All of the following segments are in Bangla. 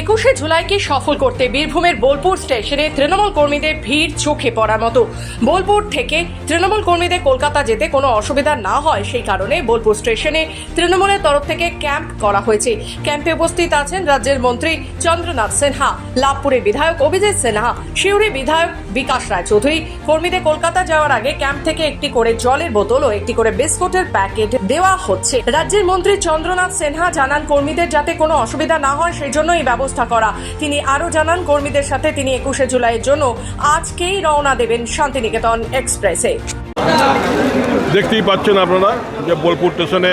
একুশে জুলাইকে সফল করতে বীরভূমের বোলপুর স্টেশনে তৃণমূল কর্মীদের ভিড় চোখে পড়ার মতো। বোলপুর থেকে তৃণমূল কর্মীদের কলকাতা যেতে কোনো অসুবিধা না হয়, সেই কারণে বোলপুর স্টেশনে তৃণমূলের তরফ থেকে ক্যাম্প করা হয়েছে। ক্যাম্পে উপস্থিত আছেন রাজ্যের মন্ত্রী চন্দ্রনাথ সিনহা, লাভপুরের বিধায়ক অভিজিৎ সিনহা শিউরি বিধায়ক বিকাশ রায় চৌধুরী কর্মীদের কলকাতা যাওয়ার আগে ক্যাম্প থেকে একটি করে জলের বোতল ও একটি করে বিস্কুটের প্যাকেট দেওয়া হচ্ছে। রাজ্যের মন্ত্রী চন্দ্রনাথ সিনহা জানান, কর্মীদের যাতে কোনো অসুবিধা না হয়, সেই জন্য এই ব্যবস্থা করা। তিনি আরও জানান, কর্মীদের সাথে তিনি একুশে জুলাইয়ের জন্য আজকেই রওনা দেবেন শান্তিনিকেতন এক্সপ্রেসে। দেখতেই পাচ্ছেন আপনারা যে বোলপুর স্টেশনে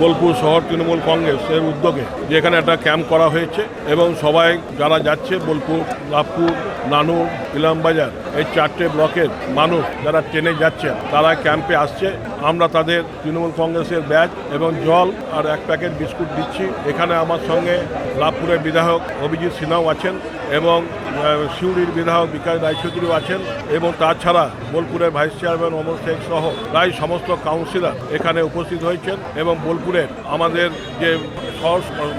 বোলপুর শহর তৃণমূল কংগ্রেসের উদ্যোগে যে এখানে একটা ক্যাম্প করা হয়েছে এবং সবাই যারা যাচ্ছে, বোলপুর, লাভপুর নানুর ইলামবাজার, এই চারটে ব্লকের মানুষ যারা ট্রেনে যাচ্ছেন, তারা ক্যাম্পে আসছে। আমরা তাদের তৃণমূল কংগ্রেসের ব্যাগ এবং জল আর এক প্যাকেট বিস্কুট দিচ্ছি। এখানে আমার সঙ্গে লাভপুরের বিধায়ক অভিজিৎ সিনহাও আছেন এবং সিউড়ির বিধায়ক বিকাশ রায়চৌধুরীও আছেন এবং তাছাড়া বোলপুরের ভাইস চেয়ারম্যান অমর শেখ সহ প্রায় সমস্ত কাউন্সিলর এখানে উপস্থিত হয়েছেন এবং বোলপুরের আমাদের যে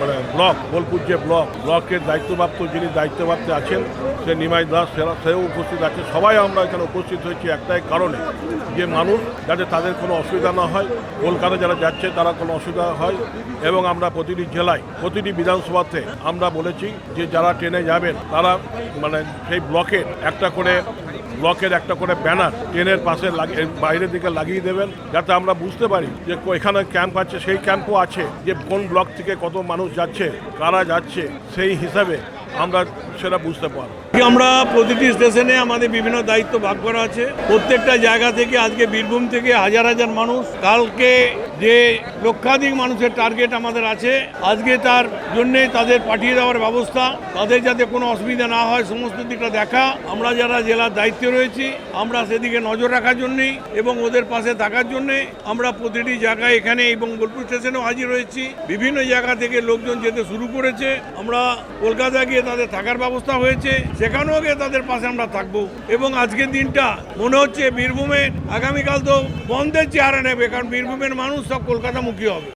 মানে ব্লক, বোলপুর যে ব্লক, ব্লকের দায়িত্বপ্রাপ্ত যিনি দায়িত্বপ্রাপ্ত আছেন, সে নিমাই দাস সেও উপস্থিত আছে। সবাই আমরা এখানে উপস্থিত হয়েছি একটাই কারণে, যে মানুষ যাতে তাদের কোনো অসুবিধা না হয়। কলকাতা যারা যাচ্ছে তারা কোনো অসুবিধা হয় এবং আমরা প্রতিটি জেলায়, প্রতিটি বিধানসভাতে আমরা বলেছি যে যারা ট্রেনে যাবেন, তারা মানে সেই ব্লকের একটা করে, ব্লকের একটা করে ব্যানার ট্রেনের পাশে লাগিয়ে বাইরের দিকে লাগিয়ে দেবেন যাতে আমরা বুঝতে পারি যে এখানে ক্যাম্প আছে, সেই ক্যাম্পও আছে যে কোন ব্লক থেকে কত মানুষ যাচ্ছে, কারা যাচ্ছে, সেই হিসাবে আমরা সেটা বুঝতে পারব। আমরা প্রতিটি স্টেশনে আমাদের বিভিন্ন দায়িত্ব ভাগ করা আছে। প্রত্যেকটা জায়গা থেকে আজকে বীরভূম থেকে হাজার হাজার মানুষ কালকে যে লক্ষাধিক মানুষের টার্গেট আমাদের আছে, আজকে তার জন্যে তাদের পাঠিয়ে দেওয়ার ব্যবস্থা। তাদের যাতে কোনো অসুবিধা না হয়, সমস্ত দিকটা দেখা। আমরা যারা জেলার দায়িত্বে রয়েছি, আমরা সেদিকে নজর রাখার জন্যেই এবং ওদের পাশে থাকার জন্যে আমরা প্রতিটি জায়গায় এখানে এবং বোলপুর স্টেশনেও হাজির রয়েছি বিভিন্ন জায়গা থেকে লোকজন যেতে শুরু করেছে। আমরা কলকাতা গিয়ে তাদের থাকার ব্যবস্থা হয়েছে। সেখানেও গিয়ে তাদের পাশে আমরা থাকব। এবং আজকের দিনটা মনে হচ্ছে বীরভূমের, আগামীকাল তো বন্ধের চেহারা নেবে, কারণ বীরভূমের মানুষ সব কলকাতামুখী হবে।